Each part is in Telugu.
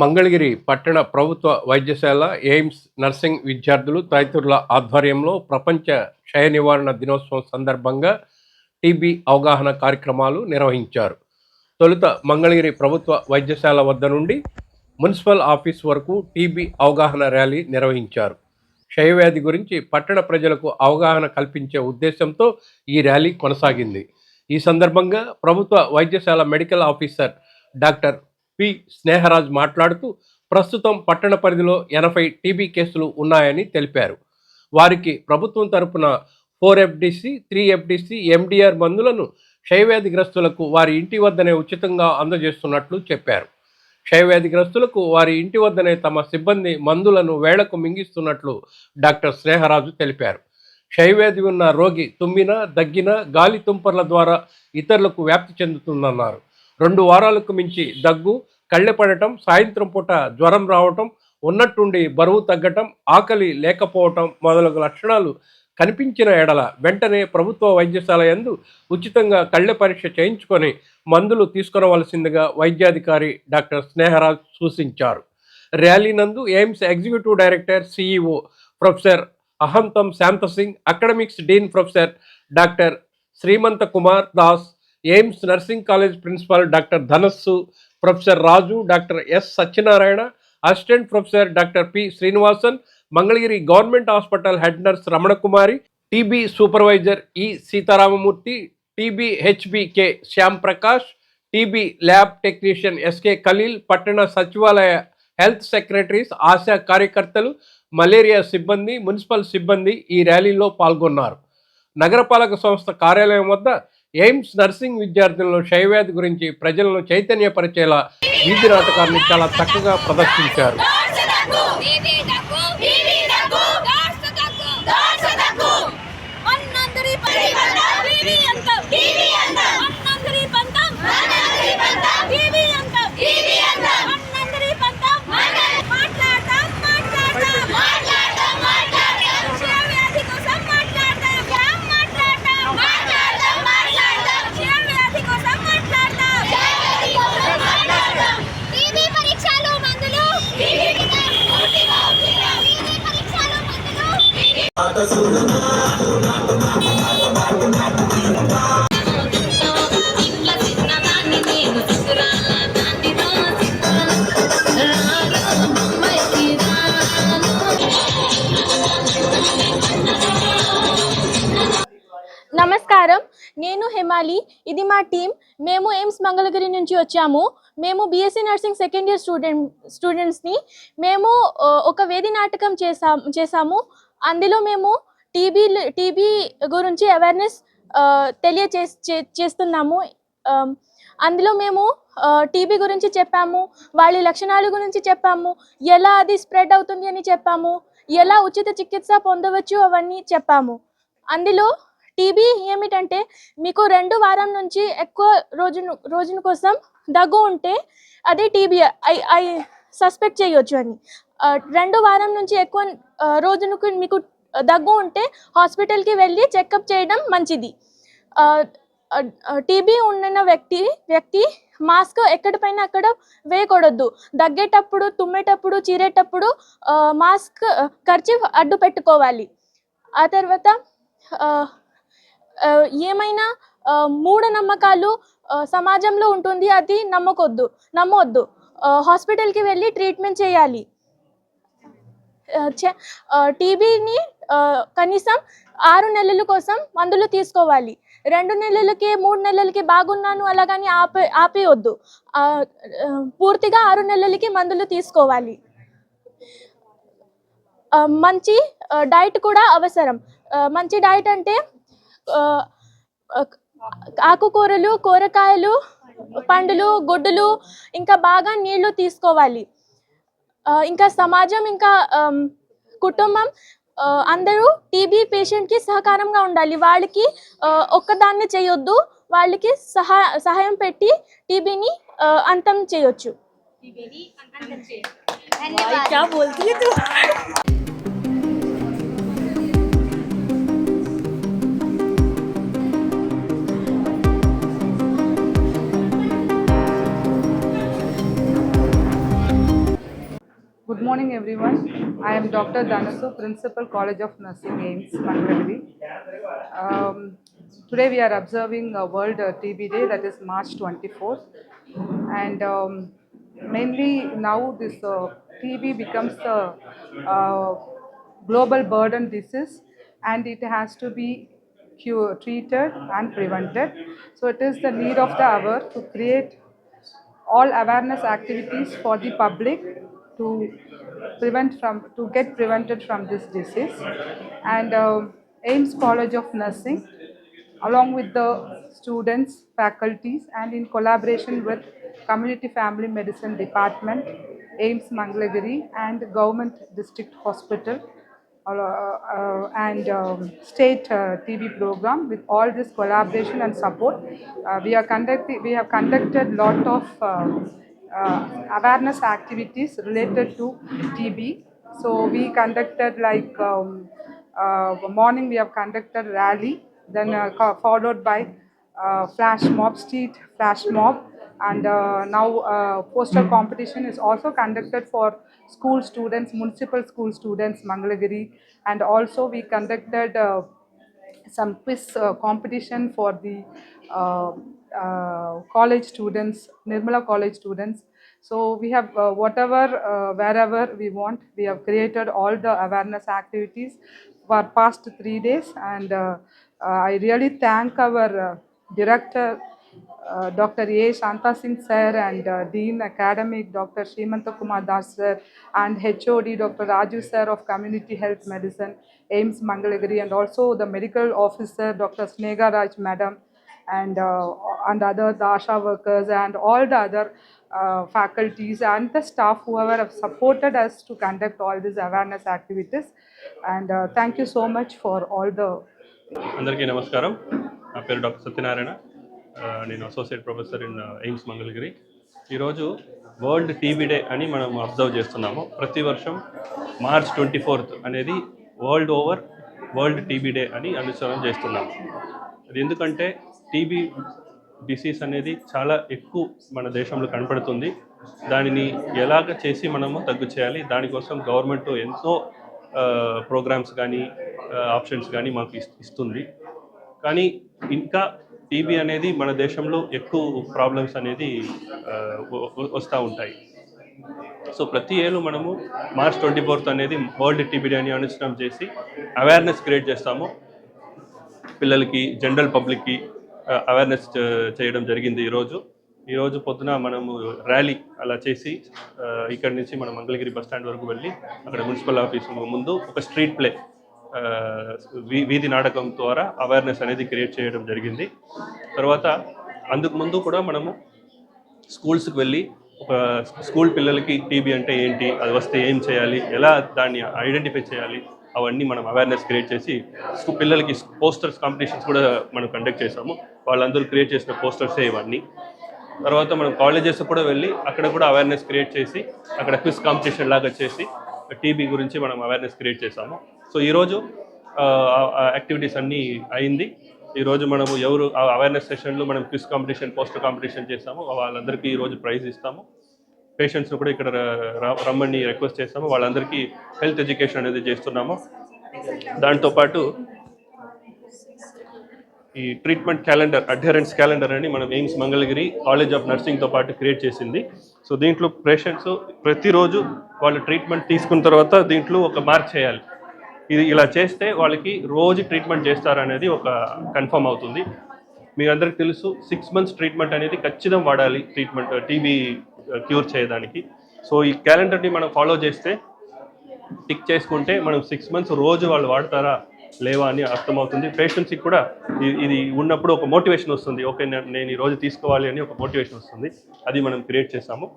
మంగళగిరి పట్టణ ప్రభుత్వ వైద్యశాల ఎయిమ్స్ నర్సింగ్ విద్యార్థులు తదితరుల ఆధ్వర్యంలో ప్రపంచ క్షయ నివారణ దినోత్సవం సందర్భంగా టీబీ అవగాహన కార్యక్రమాలు నిర్వహించారు. తొలుత మంగళగిరి ప్రభుత్వ వైద్యశాల వద్ద నుండి మున్సిపల్ ఆఫీస్ వరకు టీబీ అవగాహన ర్యాలీ నిర్వహించారు. క్షయవ్యాధి గురించి పట్టణ ప్రజలకు అవగాహన కల్పించే ఉద్దేశంతో ఈ ర్యాలీ కొనసాగింది. ఈ సందర్భంగా ప్రభుత్వ వైద్యశాల medical officer doctor P Sneharaj మాట్లాడుతూ ప్రస్తుతం పట్టణ పరిధిలో ఎనభై టీబీ కేసులు ఉన్నాయని తెలిపారు. వారికి ప్రభుత్వం తరపున four FDC three FDC MDR మందులను క్షయవ్యాధిగ్రస్తులకు వారి ఇంటి వద్దనే ఉచితంగా అందజేస్తున్నట్లు చెప్పారు. క్షయవ్యాధిగ్రస్తులకు వారి ఇంటి వద్దనే తమ సిబ్బంది మందులను వేళకు మింగిస్తున్నట్లు డాక్టర్ స్నేహరాజు తెలిపారు. క్షయవ్యాధి ఉన్న రోగి తుమ్మిన దగ్గిన గాలి తుంపర్ల ద్వారా ఇతరులకు వ్యాప్తి చెందుతుందన్నారు. రెండు వారాలకు మించి దగ్గు కళ్ళెపడటం సాయంత్రం పూట జ్వరం రావటం ఉన్నట్టుండి బరువు తగ్గటం ఆకలి లేకపోవటం మొదలగు లక్షణాలు కనిపించిన ఎడల వెంటనే ప్రభుత్వ వైద్యశాల యందు ఉచితంగా కళ్ళె పరీక్ష చేయించుకొని మందులు తీసుకురవలసిందిగా వైద్యాధికారి డాక్టర్ స్నేహరాజ్ సూచించారు. ర్యాలీ నందు AIIMS executive director CEO professor Ahanthem Santa Singh academics dean professor doctor Srimanta Kumar Das AIIMS nursing college principal doctor Dhanasu professor Raju doctor S Satyanarayana assistant professor doctor P Srinivasan Mangalagiri government hospital head nurse Ramanakumari TB supervisor E Sitaramamurthy TB HBK Shyam Prakash TB lab technician SK Khaleel పట్టణ సచివాలయ హెల్త్ సెక్రటరీస్ ఆశా కార్యకర్తలు మలేరియా సిబ్బంది మున్సిపల్ సిబ్బంది ఈ ర్యాలీలో పాల్గొన్నారు. నగరపాలక సంస్థ కార్యాలయం వద్ద ఎయిమ్స్ నర్సింగ్ విద్యార్థులను క్షయవ్యాధి గురించి ప్రజలను చైతన్యపరిచేలా వీధి నాటకాన్ని చాలా చక్కగా ప్రదర్శించారు టీవీ దగ్గు టీవీ దగ్గు గాడ్స్ దగ్గు గాడ్స్ దగ్గు మన్నందరి పంతం టీవీ అంతం టీవీ అంతం మన్నందరి పంతం మన్నందరి పంతం టీవీ అంతం టీవీ అంతం మన్నందరి పంతం మాట్లాడతాం మాట్లాడతాం మాట్లాడతాం మాట్లాడతాం క్షయవ్యాధి కోసం మాట్లాడతాం గ్రామ్ మాట్లాడతాం మాట్లాడతాం మాట్లాడతాం క్షయవ్యాధి కోసం మాట్లాడతాం క్షయవ్యాధి కోసం మాట్లాడతాం టీబీ పరీక్షలు మందులు టీబీ పరీక్షలు మందులు ఇంట్లో చిన్నదాన్ని నేను చిగురాల దాన్ని నమస్కారం. నేను హిమాలి. ఇది మా టీం మేము ఎయిమ్స్ మంగళగిరి నుంచి వచ్చాము. మేము BSc nursing second year student స్టూడెంట్స్ని. మేము ఒక వేది నాటకం చేసా చేసాము. అందులో మేము టీబీ టీబీ గురించి అవేర్నెస్ తెలియచే చే- చేస్తున్నాము. అందులో మేము టీబీ గురించి చెప్పాము వాళ్ళ లక్షణాల గురించి చెప్పాము ఎలా అది స్ప్రెడ్ అవుతుంది అని చెప్పాము ఎలా ఉచిత చికిత్స పొందవచ్చు అవన్నీ చెప్పాము. అందులో టీబీ ఏమిటంటే మీకు రెండు వారం నుంచి ఎక్కువ రోజును రోజున కోసం దగ్గు ఉంటే అది టీబీ ఐ ఐ సస్పెక్ట్ చేయొచ్చు అని. రెండు వారం నుంచి ఎక్కువ రోజునకు మీకు దగ్గు ఉంటే హాస్పిటల్కి వెళ్ళి చెకప్ చేయడం మంచిది. టీబీ ఉన్న వ్యక్తి వ్యక్తి మాస్క్ ఎక్కడిపైన అక్కడ వేయకూడదు. దగ్గేటప్పుడు తుమ్మేటప్పుడు చీరేటప్పుడు మాస్క్ ఖర్చు అడ్డు పెట్టుకోవాలి. ఆ తర్వాత ఏమైనా మూఢనమ్మకాలు సమాజంలో ఉంటుంది అది నమ్మకొద్దు నమ్మొద్దు. హాస్పిటల్కి వెళ్ళి ట్రీట్మెంట్ చేయాలి. టీబీని కనీసం ఆరు నెలల కోసం మందులు తీసుకోవాలి. రెండు నెలలకి మూడు నెలలకి బాగున్నాను అలాగని ఆపే ఆపేయొద్దు. పూర్తిగా ఆరు నెలలకి మందులు తీసుకోవాలి. మంచి డైట్ కూడా అవసరం. మంచి డైట్ అంటే ఆకుకూరలు కూరగాయలు పండ్లు గుడ్డులు ఇంకా బాగా నీళ్ళు తీసుకోవాలి. ఇంకా సమాజం ఇంకా ఆమ్, కుటుంబం ఆ, అందరూ టీబీ పేషెంట్కి సహకారంగా ఉండాలి వాళ్ళకి ఆ, ఒక్కదాన్ని చేయొద్దు వాళ్ళకి సహా సహాయం పెట్టి టీబీని అంతం చేయొచ్చు क्या बोलती है तू Good morning, everyone. I am Dr. Dhanasu, Principal College of Nursing, AIMS, Mangalagiri. Um, today we are observing World uh, TB Day, that is March 24th. And um, mainly now this uh, TB becomes a uh, global burden disease and it has to be treated and prevented. So it is the need of the hour to create all awareness activities for the public to prevent from to get prevented from this disease and um ames college of nursing along with the students faculties and in collaboration with community family medicine department ames mangalagiri and government district hospital uh, uh, and um, state uh, TV program with all this collaboration and support. Uh, we are conducting, we have conducted lot of uh, uh, awareness activities related to TB. So we conducted like um, uh, morning we have conducted rally, then uh, followed by uh, flash mob, street flash mob, and uh, now uh, poster competition is also conducted for school students, municipal school students, Mangalagiri, and also we conducted uh, some quiz uh, competition for the uh, uh, college students, Nirmala college students. So we have uh, whatever, uh, wherever we want, we have created all the awareness activities for past three days, and uh, uh, I really thank our uh, director, Dr. A. Shanta Singh sir and uh, Dean Academic Dr. Srimanta Kumar Das sir and HOD Dr. Raju sir of Community Health Medicine, AIMS Mangalagiri and also the medical officer Dr. Snega Raj madam and uh, and other the ASHA workers and all the other uh, faculties and the staff whoever have supported us to conduct all these awareness activities and uh, thank you so much for all the అందరికీ నమస్కారం నా పేరు డాక్టర్ సత్యనారాయణ ఆ, నేను associate professor in AIIMS Mangalagiri ఈరోజు వరల్డ్ టీబీ డే అని మనం అబ్జర్వ్ చేస్తున్నాము. ప్రతి వర్షం మార్చ్ ట్వంటీ ఫోర్త్ అనేది world over world TB day అని అనుసరణ చేస్తున్నాము అది ఎందుకంటే టీబీ డిసీజ్ అనేది చాలా ఎక్కువ మన దేశంలో కనపడుతుంది. దానిని ఎలాగ చేసి మనము తగ్గు చేయాలి దానికోసం గవర్నమెంట్ ఎంతో ప్రోగ్రామ్స్ కానీ ఆప్షన్స్ కానీ మాకు ఇస్తుంది. కానీ ఇంకా టీబీ అనేది మన దేశంలో ఎక్కువ ప్రాబ్లమ్స్ అనేది వస్తూ ఉంటాయి. సో ప్రతి ఏళ్ళు మనము మార్చ్ ట్వంటీ ఫోర్త్ అనేది వరల్డ్ టీబీ డే అని అనుష్ఠానం చేసి అవేర్నెస్ క్రియేట్ చేస్తాము. పిల్లలకి జనరల్ పబ్లిక్కి అవేర్నెస్ చేయడం జరిగింది ఈరోజు ఈరోజు పొద్దున మనము ర్యాలీ అలా చేసి ఇక్కడ ఇక్కడి నుంచి మనం మంగళగిరి బస్ స్టాండ్ వరకు వెళ్ళి అక్కడ మున్సిపల్ ఆఫీస్ ముందు ఒక స్ట్రీట్ ప్లే వీధి నాటకం ద్వారా అవేర్నెస్ అనేది క్రియేట్ చేయడం జరిగింది. తర్వాత అందుకు ముందు కూడా మనము స్కూల్స్కి వెళ్ళి ఒక స్కూల్ పిల్లలకి టీబీ అంటే ఏంటి అది వస్తే ఏం చేయాలి ఎలా దాన్ని ఐడెంటిఫై చేయాలి అవన్నీ మనం అవేర్నెస్ క్రియేట్ చేసి స్కూ- పిల్లలకి పోస్టర్స్ కాంపిటీషన్స్ కూడా మనం కండక్ట్ చేసాము వాళ్ళందరూ క్రియేట్ చేసిన పోస్టర్సే ఇవన్నీ. తర్వాత మనం కాలేజెస్ కూడా వెళ్ళి అక్కడ కూడా అవేర్నెస్ క్రియేట్ చేసి అక్కడ క్విజ్ కాంపిటీషన్ లాగా చేసి టీబీ గురించి మనం అవేర్నెస్ క్రియేట్ చేసాము సో ఈరోజు యాక్టివిటీస్ అన్నీ అయింది. ఈరోజు మనము ఎవరు అవేర్నెస్ సెషన్లు మనం క్విజ్ కాంపిటీషన్ పోస్టర్ కాంపిటీషన్ చేస్తాము వాళ్ళందరికీ ఈరోజు ప్రైజ్ ఇస్తాము. పేషెంట్స్ని కూడా ఇక్కడ రమ్మని రిక్వెస్ట్ చేస్తాము వాళ్ళందరికీ హెల్త్ ఎడ్యుకేషన్ అనేది చేస్తున్నాము. దాంతోపాటు ఈ ట్రీట్మెంట్ క్యాలెండర్ అడ్హరెన్స్ క్యాలెండర్ అని మనం ఎయిమ్స్ మంగళగిరి కాలేజ్ ఆఫ్ నర్సింగ్తో పాటు క్రియేట్ చేసింది. సో దీంట్లో పేషెంట్స్ ప్రతిరోజు వాళ్ళు ట్రీట్మెంట్ తీసుకున్న తర్వాత దీంట్లో ఒక మార్క్ చేయాలి. ఇది ఇలా చేస్తే వాళ్ళకి రోజు ట్రీట్మెంట్ చేస్తారనేది ఒక కన్ఫర్మ్ అవుతుంది. మీ అందరికి తెలుసు సిక్స్ మంత్స్ ట్రీట్మెంట్ అనేది ఖచ్చితంగా వాడాలి ట్రీట్మెంట్ టీబీ క్యూర్ చేయడానికి. సో ఈ క్యాలెండర్ని మనం ఫాలో చేస్తే టిక్ చేసుకుంటే మనం సిక్స్ మంత్స్ రోజు వాళ్ళు వాడతారా లేవా అని అర్థమవుతుంది. పేషెంట్స్కి కూడా ఇది ఉన్నప్పుడు ఒక మోటివేషన్ వస్తుంది. ఓకే నేను ఈ రోజు తీసుకోవాలి అని ఒక మోటివేషన్ వస్తుంది. అది మనం క్రియేట్ చేస్తాము.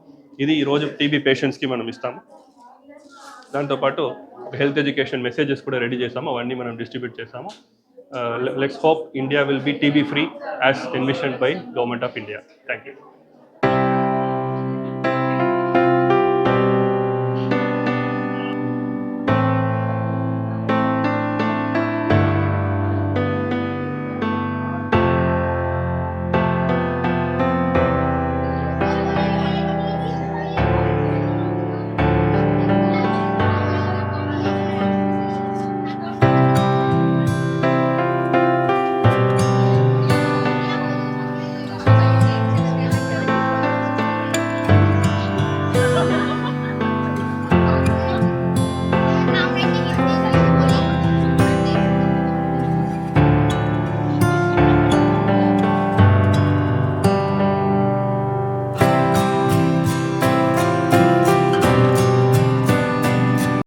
ఇది ఈ రోజు టీబీ పేషెంట్స్కి మనం ఇస్తాము. దాంతోపాటు ఒక హెల్త్ ఎడ్యుకేషన్ మెసేజెస్ కూడా రెడీ చేసాము అవన్నీ మనం డిస్ట్రిబ్యూట్ చేసాము let's hope India will be TB free as envision by government of India thank you